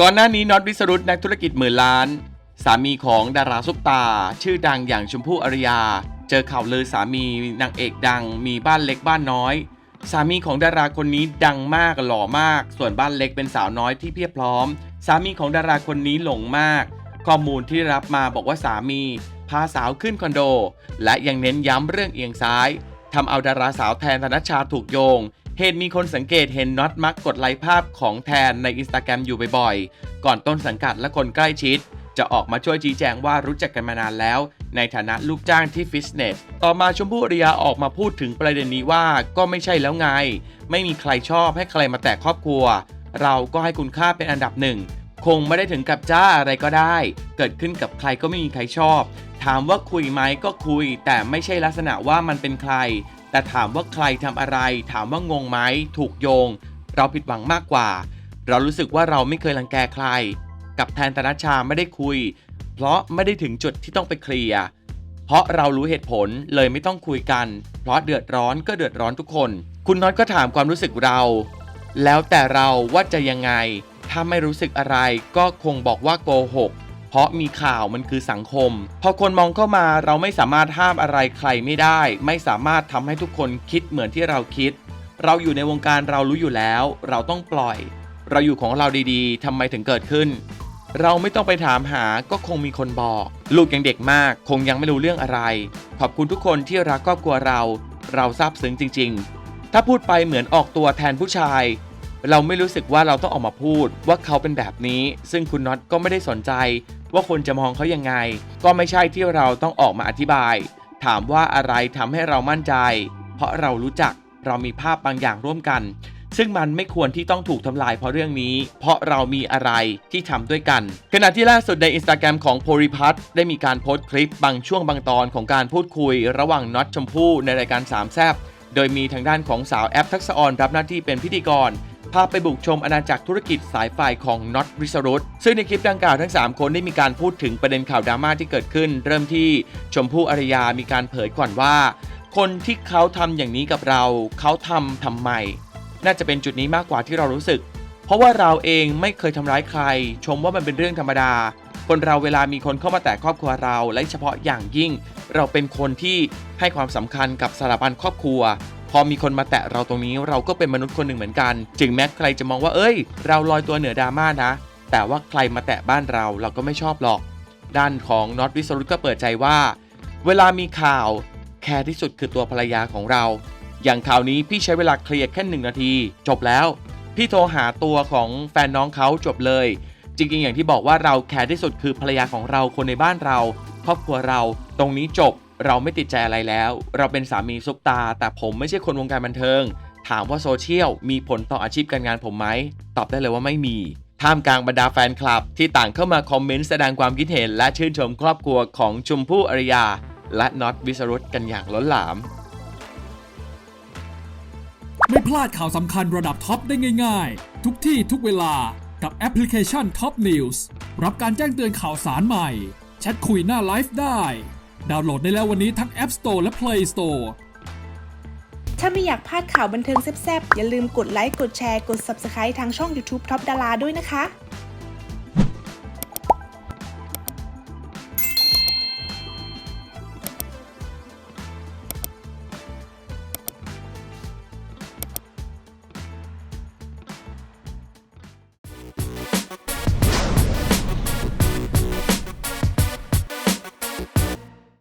ก่อนหน้านี้น็อตวิสรุตนักธุรกิจหมื่นล้าน สามีของดาราซุปตา ชื่อดังอย่างชมพู่อารยา เจอข่าวลือสามีนางเอกดัง มีบ้านเล็กบ้านน้อย สามีของดาราคนนี้ดังมากหล่อมาก ส่วนบ้านเล็กเป็นสาวน้อยที่เพียบพร้อม สามีของดาราคนนี้หลงมาก ข้อมูลที่รับมาบอกว่าสามี พาสาวขึ้นคอนโด และยังเน้นย้ำเรื่องเอียงซ้ายทำเอาดาราสาวแทนธนชชาถูกโยง เหตุมีคนสังเกตเห็นน็อตมักกดไลค์ภาพของแทนในอินสตาแกรมอยู่บ่อยๆ ก่อนต้นสังกัดและคนใกล้ชิด จะออกมาช่วยชี้แจงว่ารู้จักกันมานานแล้ว ในฐานะลูกจ้างที่ฟิตเนส ต่อมาชมพู่อริยาออกมาพูดถึงประเด็นนี้ว่าก็ไม่ใช่แล้วไง ไม่มีใครชอบให้ใครมาแตะครอบครัว เราก็ให้คุณค่าเป็นอันดับหนึ่งคงไม่ได้ถึงกับจ้าอะไรก็ได้ เกิดขึ้นกับใครก็ไม่มีใครชอบ ถามว่าคุยไหมก็คุย แต่ไม่ใช่ลักษณะว่ามันเป็นใคร แต่ถามว่าใครทำอะไร ถามว่างงไหมถูกโยง เราผิดหวังมากกว่า เรารู้สึกว่าเราไม่เคยรังแกใคร กับแทนธนชชาไม่ได้คุย เพราะไม่ได้ถึงจุดที่ต้องไปเคลียร์เพราะเรารู้เหตุผลเลยไม่ต้องคุยกัน เพราะเดือดร้อนก็เดือดร้อนทุกคน คุณน็อตก็ถามความรู้สึกเรา แล้วแต่เราว่าจะยังไง ถ้าไม่รู้สึกอะไรก็คงบอกว่าโกหก เพราะมีข่าวมันคือสังคม พอคนมองเข้ามาเราไม่สามารถห้ามอะไรใครไม่ได้ ไม่สามารถทำให้ทุกคนคิดเหมือนที่เราคิด เราอยู่ในวงการเรารู้อยู่แล้ว เราต้องปล่อย เราอยู่ของเราดีๆทำไมถึงเกิดขึ้น เราไม่ต้องไปถามหาก็คงมีคนบอก ลูกยังเด็กมาก คงยังไม่รู้เรื่องอะไร ขอบคุณทุกคนที่รักครอบครัวเรา เราซาบซึ้งจริง ๆ ถ้าพูดไปเหมือนออกตัวแทนผู้ชาย เราไม่รู้สึกว่าเราต้องออกมาพูดว่าเขาเป็นแบบนี้ ซึ่งคุณน็อตก็ไม่ได้สนใจ ว่าคนจะมองเขายังไง ก็ไม่ใช่ที่เราต้องออกมาอธิบาย ถามว่าอะไรทำให้เรามั่นใจ เพราะเรารู้จักเรามีภาพบางอย่างร่วมกัน ซึ่งมันไม่ควรที่ต้องถูกทำลายเพราะเรื่องนี้ เพราะเรามีอะไรที่ทำด้วยกัน ขณะที่ล่าสุดในอินสตาแกรมของโพริพัฒน์ได้มีการโพสต์คลิปบางช่วงบางตอนของการพูดคุย ระหว่างน็อตชมพู่ในรายการสามแซบโดยมีทางด้านของสาวแอปทักษะออนรับหน้าที่เป็นพิธีกร พาไปบุกชมอาณาจักรธุรกิจสายไฟของน็อตวิสรุตซึ่งในคลิปดังกล่าวทั้ง 3 คนได้มีการพูดถึงประเด็นข่าวดราม่าที่เกิดขึ้น เริ่มที่ชมพู่อารยามีการเผยก่อนว่า คนที่เขาทำอย่างนี้กับเราเขาทำทำไม น่าจะเป็นจุดนี้มากกว่าที่เรารู้สึก เพราะว่าเราเองไม่เคยทำร้ายใคร ชมว่ามันเป็นเรื่องธรรมดา คนเราเวลามีคนเข้ามาแตะครอบครัวเรา และเฉพาะอย่างยิ่ง เราเป็นคนที่ให้ความสำคัญกับสถาบันครอบครัว พอมีคนมาแตะเราตรงนี้เราก็เป็นมนุษย์คนหนึ่งเหมือนกัน จึงแม้ใครจะมองว่าเอ้ย เราลอยตัวเหนือดราม่านะ แต่ว่าใครมาแตะบ้านเราเราก็ไม่ชอบหรอก ด้านของน็อตวิสรุตก็เปิดใจว่า เวลามีข่าวแคร์ที่สุดคือตัวภรรยาของเรา อย่างข่าวนี้พี่ใช้เวลาเคลียร์แค่หนึ่งนาที จบแล้ว พี่โทรหาตัวของแฟนน้องเขาจบเลย จริงๆอย่างที่บอกว่าเราแคร์ที่สุดคือภรรยาของเราคนในบ้านเรา ครอบครัวเราตรงนี้จบ เราไม่ติดใจอะไรแล้ว เราเป็นสามีซุปตา แต่ผมไม่ใช่คนวงการบันเทิง ถามว่าโซเชียลมีผลต่ออาชีพการงานผมไหม ตอบได้เลยว่าไม่มี ท่ามกลางบรรดาแฟนคลับ ที่ต่างเข้ามาคอมเมนต์แสดงความคิดเห็น และชื่นชมครอบครัวของชมพู่อารยา และน็อตวิสรุตกันอย่างล้นหลาม ไม่พลาดข่าวสำคัญระดับท็อปได้ง่าย ๆ ทุกที่ทุกเวลากับแอปพลิเคชัน Top News รับการแจ้งเตือนข่าวสารใหม่ แชทคุยหน้าไลฟ์ได้ ดาวน์โหลดได้แล้ววันนี้ทั้ง App Store และ Play Store ถ้าไม่อยากพลาดข่าวบันเทิงแซ่บๆ อย่าลืมกดไลค์ กดแชร์ กด Subscribe ทางช่อง YouTube Top ดาราด้วยนะคะ